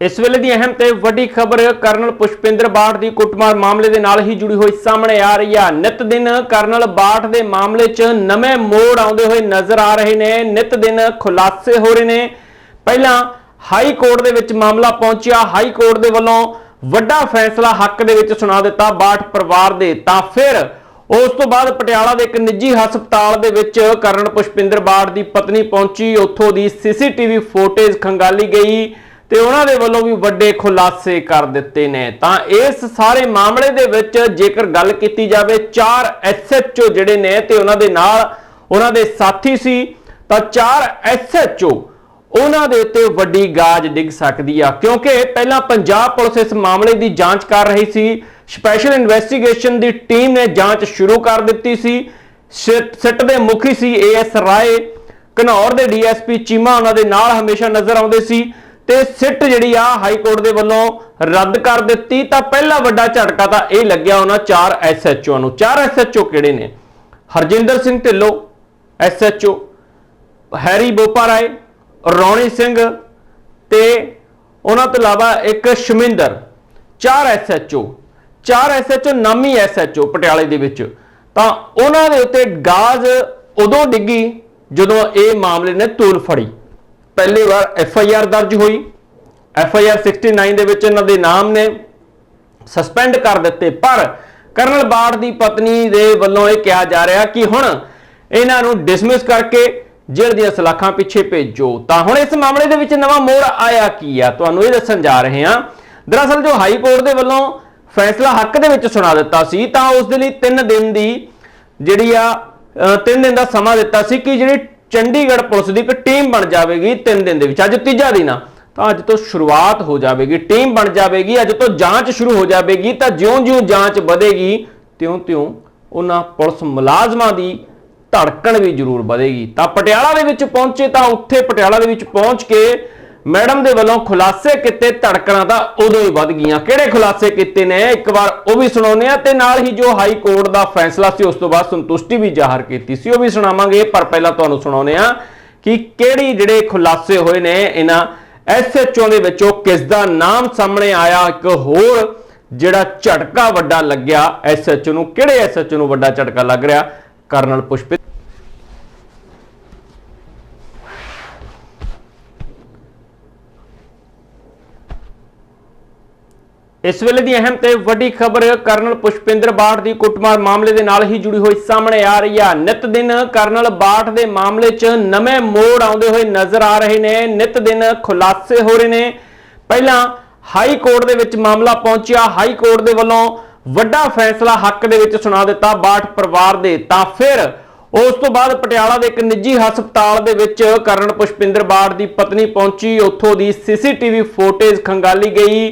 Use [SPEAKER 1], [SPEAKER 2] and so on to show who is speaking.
[SPEAKER 1] ਇਸ ਵੇਲੇ ਦੀ ਅਹਿਮ ਤੇ ਵੱਡੀ ਖਬਰ ਕਰਨਲ ਪੁਸ਼ਪਿੰਦਰ ਬਾਠ ਦੀ ਕੁੱਟਮਾਰ ਮਾਮਲੇ ਦੇ ਨਾਲ ਹੀ ਜੁੜੀ ਹੋਈ ਸਾਹਮਣੇ ਆ ਰਹੀ ਆ। ਨਿਤ ਦਿਨ ਕਰਨਲ ਬਾਠ ਦੇ ਮਾਮਲੇ 'ਚ ਨਵੇਂ ਮੋੜ ਆਉਂਦੇ ਹੋਏ ਨਜ਼ਰ ਆ ਰਹੇ ਨੇ। ਨਿਤ ਦਿਨ ਖੁਲਾਸੇ ਹੋ ਰਹੇ ਨੇ। ਪਹਿਲਾਂ ਹਾਈ ਕੋਰਟ ਦੇ ਵਿੱਚ ਮਾਮਲਾ ਪਹੁੰਚਿਆ। ਹਾਈ ਕੋਰਟ ਦੇ ਵੱਲੋਂ ਵੱਡਾ ਫੈਸਲਾ ਹੱਕ ਦੇ ਵਿੱਚ ਸੁਣਾ ਦਿੱਤਾ ਬਾਠ ਪਰਿਵਾਰ ਦੇ। ਤਾਂ ਫਿਰ ਉਸ ਤੋਂ ਬਾਅਦ ਪਟਿਆਲਾ ਦੇ ਇੱਕ ਨਿੱਜੀ ਹਸਪਤਾਲ ਦੇ ਵਿੱਚ ਕਰਨਲ ਪੁਸ਼ਪਿੰਦਰ ਬਾਠ ਦੀ ਪਤਨੀ ਪਹੁੰਚੀ। ਉੱਥੋਂ ਦੀ ਸੀਸੀਟੀਵੀ ਫੁਟੇਜ ਖੰਗਾਲੀ ਗਈ। ਤੇ ਉਹਨਾਂ ਦੇ ਵੱਲੋਂ ਵੀ ਵੱਡੇ ਖੁਲਾਸੇ ਕਰ ਦਿੱਤੇ ਨੇ। ਤਾਂ ਇਸ ਸਾਰੇ ਮਾਮਲੇ ਦੇ ਵਿੱਚ ਜੇਕਰ ਗੱਲ ਕੀਤੀ ਜਾਵੇ, ਚਾਰ ਐਸਐਚਓ ਜਿਹੜੇ ਨੇ ਤੇ ਉਹਨਾਂ ਦੇ ਨਾਲ ਉਹਨਾਂ ਦੇ ਸਾਥੀ ਸੀ, ਤਾਂ ਚਾਰ ਐਸਐਚਓ ਉਹਨਾਂ ਦੇ ਉੱਤੇ ਵੱਡੀ ਗਾਜ ਡਿੱਗ ਸਕਦੀ ਆ। ਕਿਉਂਕਿ ਪਹਿਲਾਂ ਪੰਜਾਬ ਪੁਲਿਸ ਇਸ ਮਾਮਲੇ ਦੀ ਜਾਂਚ ਕਰ ਰਹੀ ਸੀ ਸਪੈਸ਼ਲ ਇਨਵੈਸਟੀਗੇਸ਼ਨ ਦੀ ਟੀਮ ਨੇ ਜਾਂਚ ਸ਼ੁਰੂ ਕਰ ਦਿੱਤੀ ਸੀ। ਸਿਟ, ਸਿੱਟ ਦੇ ਮੁਖੀ ਸੀ ਏਐਸ ਰਾਏ। ਘਨੌਰ ਦੇ ਡੀਐਸਪੀ ਚੀਮਾ ਉਹਨਾਂ ਦੇ ਨਾਲ ਹਮੇਸ਼ਾ ਨਜ਼ਰ ਆਉਂਦੇ ਸੀ। ਤੇ ਸਿੱਟ ਜਿਹੜੀ ਆ ਹਾਈ ਕੋਰਟ ਦੇ ਵੱਲੋਂ ਰੱਦ ਕਰ ਦਿੱਤੀ। ਤਾਂ ਪਹਿਲਾ ਵੱਡਾ ਝਟਕਾ ਤਾਂ ਇਹ ਲੱਗਿਆ ਉਹਨਾਂ ਚਾਰ ਐਸਐਚਓ ਨੂੰ। ਚਾਰ ਐਸਐਚਓ ਕਿਹੜੇ ਨੇ? ਹਰਜਿੰਦਰ ਸਿੰਘ ਢਿੱਲੋਂ ਐਸਐਚਓ ਹੈਰੀ ਬੋਪਾ ਰਾਏ, ਰੌਣੀ ਸਿੰਘ ਤੇ ਉਹਨਾਂ ਤੋਂ ਇਲਾਵਾ ਇੱਕ ਸ਼ਮਿੰਦਰ। ਚਾਰ ਐਸਐਚਓ ਚਾਰ ਐਸਐਚਓ ਨਾਮੀ ਐਸਐਚਓ ਪਟਿਆਲੇ ਦੇ ਵਿੱਚ। ਤਾਂ ਉਹਨਾਂ ਦੇ ਉੱਤੇ ਗਾਜ਼ ਉਦੋਂ ਡਿੱਗੀ ਜਦੋਂ ਇਹ ਮਾਮਲੇ ਨੇ ਤੂਲ ਫੜੀ। ਪਹਿਲੀ ਵਾਰ ਐਫ ਆਈ ਆਰ ਦਰਜ ਹੋਈ। ਐਫ ਆਈ ਐਫਆਈਆਰ 69 ਦੇ ਵਿੱਚ ਇਹਨਾਂ ਦੇ ਨਾਮ ਨੇ ਸਸਪੈਂਡ ਕਰ ਦਿੱਤੇ। ਪਰ ਕਰਨਲ ਬਾੜ ਦੀ ਪਤਨੀ ਦੇ ਵੱਲੋਂ ਇਹ ਕਿਹਾ ਜਾ ਰਿਹਾ ਕਿ ਹੁਣ ਇਹਨਾਂ ਨੂੰ ਡਿਸਮਿਸ ਕਰਕੇ ਜੇਲ੍ਹ ਦੀਆਂ ਸਲਾਖਾਂ ਪਿੱਛੇ ਭੇਜੋ। ਤਾਂ ਹੁਣ ਇਸ ਮਾਮਲੇ ਦੇ ਵਿੱਚ ਨਵਾਂ ਮੋੜ ਆਇਆ ਕੀ ਆ? ਤੁਹਾਨੂੰ ਇਹ ਦੱਸਣ ਜਾ ਰਹੇ ਹਾਂ। ਦਰਅਸਲ ਜੋ ਹਾਈ ਕੋਰਟ ਦੇ ਵੱਲੋਂ ਫੈਸਲਾ ਹੱਕ ਦੇ ਵਿੱਚ ਸੁਣਾ ਦਿੱਤਾ ਸੀ, ਤਾਂ ਉਸ ਦੇ ਲਈ 3 ਦਿਨ ਦੀ ਜਿਹੜੀ ਆ 3 ਦਿਨ ਦਾ ਸਮਾਂ ਦਿੱਤਾ ਸੀ ਕਿ ਜਿਹੜੀ ਚੰਡੀਗੜ੍ਹ ਪੁਲਿਸ ਦੀ ਇੱਕ ਟੀਮ ਬਣ ਜਾਵੇਗੀ 3 ਦਿਨ ਦੇ ਵਿੱਚ। ਅੱਜ ਤੀਜਾ ਦਿਨ ਆ। ਤਾਂ ਅੱਜ ਤੋਂ ਸ਼ੁਰੂਆਤ ਹੋ ਜਾਵੇਗੀ। ਟੀਮ ਬਣ ਜਾਵੇਗੀ। ਅੱਜ ਤੋਂ ਜਾਂਚ ਸ਼ੁਰੂ ਹੋ ਜਾਵੇਗੀ। ਤਾਂ ਜਿਉਂ-ਜਿਉਂ ਜਾਂਚ ਵਧੇਗੀ, ਤਿਉਂ-ਤਿਉਂ ਉਹਨਾਂ ਪੁਲਿਸ ਮੁਲਾਜ਼ਮਾਂ ਦੀ ਧੜਕਣ ਵੀ ਜ਼ਰੂਰ ਵਧੇਗੀ। ਤਾਂ ਪਟਿਆਲਾ ਦੇ ਵਿੱਚ ਪਹੁੰਚੇ ਤਾਂ ਉੱਥੇ ਪਟਿਆਲਾ ਦੇ ਵਿੱਚ ਪਹੁੰਚ ਕੇ ਮੈਡਮ ਦੇ ਵੱਲੋਂ ਖੁਲਾਸੇ ਕੀਤੇ ਧੜਕਣਾਂ ਤਾਂ ਉਦੋਂ ਹੀ ਵੱਧ ਗਈਆਂ। ਕਿਹੜੇ ਖੁਲਾਸੇ ਕੀਤੇ ਨੇ? ਇੱਕ ਵਾਰ ਉਹ ਵੀ ਸੁਣਾਉਂਦੇ ਆ ਤੇ ਨਾਲ ਹੀ ਜੋ ਹਾਈ ਕੋਰਟ ਦਾ ਫੈਸਲਾ ਸੀ, ਉਸ ਤੋਂ ਬਾਅਦ ਸੰਤੁਸ਼ਟੀ ਵੀ ਜ਼ਾਹਰ ਕੀਤੀ ਸੀ। ਉਹ ਵੀ ਸੁਣਾਵਾਂਗੇ, ਪਰ ਪਹਿਲਾਂ ਤੁਹਾਨੂੰ ਸੁਣਾਉਂਦੇ ਆ ਕਿ ਕਿਹੜੀ ਜਿਹੜੇ ਖੁਲਾਸੇ ਹੋਏ ਨੇ, ਇਹਨਾਂ ਐਸਐਚਓ ਦੇ ਵਿੱਚੋਂ ਕਿਸ ਦਾ ਨਾਮ ਸਾਹਮਣੇ ਆਇਆ, ਇੱਕ ਹੋਰ ਜਿਹੜਾ ਝਟਕਾ ਵੱਡਾ ਲੱਗਿਆ ਐਸਐਚਓ ਨੂੰ। ਕਿਹੜੇ ਐਸਐਚਓ ਨੂੰ ਵੱਡਾ ਝਟਕਾ ਲੱਗ ਰਿਹਾ? ਕਰਨਲ ਪੁਸ਼ਪਿਤ। ਇਸ ਵੇਲੇ ਦੀ ਅਹਿਮ ਤੇ ਵੱਡੀ ਖਬਰ, ਕਰਨਲ ਪੁਸ਼ਪਿੰਦਰ ਬਾਠ ਦੀ ਕੁੱਟਮਾਰ ਮਾਮਲੇ ਦੇ ਨਾਲ ਹੀ ਜੁੜੀ ਹੋਈ ਸਾਹਮਣੇ ਆ ਰਹੀ ਆ। ਨਿਤ ਦਿਨ ਕਰਨਲ ਬਾਠ ਦੇ ਮਾਮਲੇ 'ਚ ਨਵੇਂ ਮੋੜ ਆਉਂਦੇ ਹੋਏ ਨਜ਼ਰ ਆ ਰਹੇ ਨੇ। ਨਿਤ ਦਿਨ ਖੁਲਾਸੇ ਹੋ ਰਹੇ ਨੇ। ਪਹਿਲਾਂ ਹਾਈ ਕੋਰਟ ਦੇ ਵਿੱਚ ਮਾਮਲਾ ਪਹੁੰਚਿਆ। ਹਾਈ ਕੋਰਟ ਦੇ ਵੱਲੋਂ ਵੱਡਾ ਫੈਸਲਾ ਹੱਕ ਦੇ ਵਿੱਚ ਸੁਣਾ ਦਿੱਤਾ ਬਾਠ ਪਰਿਵਾਰ ਦੇ। ਤਾਂ ਫਿਰ ਉਸ ਤੋਂ ਬਾਅਦ ਪਟਿਆਲਾ ਦੇ ਇੱਕ ਨਿੱਜੀ ਹਸਪਤਾਲ ਦੇ ਵਿੱਚ ਕਰਨਲ ਪੁਸ਼ਪਿੰਦਰ ਬਾਠ ਦੀ ਪਤਨੀ ਪਹੁੰਚੀ। ਉੱਥੋਂ ਦੀ ਸੀਸੀਟੀਵੀ ਫੁਟੇਜ ਖੰਗਾਲੀ ਗਈ।